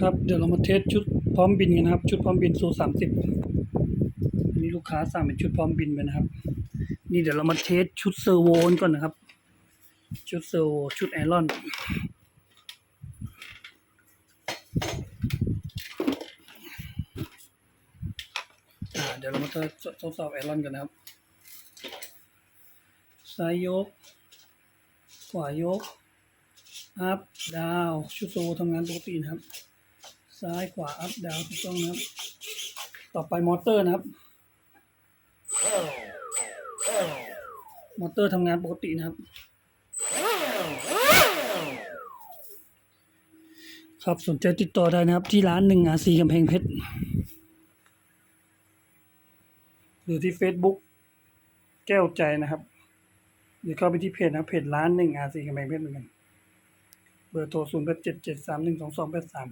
ครับเดี๋ยวเรามาเทสชุดพร้อมบินกันนะครับ ชุดพร้อมบินสูสามสิบนนี้ลูกค้าสั่งเป็นชุดพร้อมบินไปนะครับ นี่เดี๋ยวเรามาเทสชุดเซอร์โวกันก่อนนะครับ ชุดเซอร์โวชุดไอรอนอ่าเดี๋ยวเรามาทดทดสอบไอรอนกันนะครับ ซ้ายยก ขวายก อัพ ดาว ชุดโซทำงานปกตินะครับ ซ้ายขวาอัพดาวถูกต้องนะครับ ต่อไปมอเตอร์นะครับ มอเตอร์ทำงานปกตินะครับ ครับสนใจติดต่อได้นะครับ ที่ร้านหนึ่งอาซีกำแพงเพชรหรือที่ Facebook แก้วใจนะครับ หรือเข้าไปที่เพจนะเพจร้านหนึ่งอาซีกำแพงเพชรเหมือนกัน เบอร์โทรศูนย์แปดเจ็ดเจ็ดสามหนึ่งสองสองแปดสาม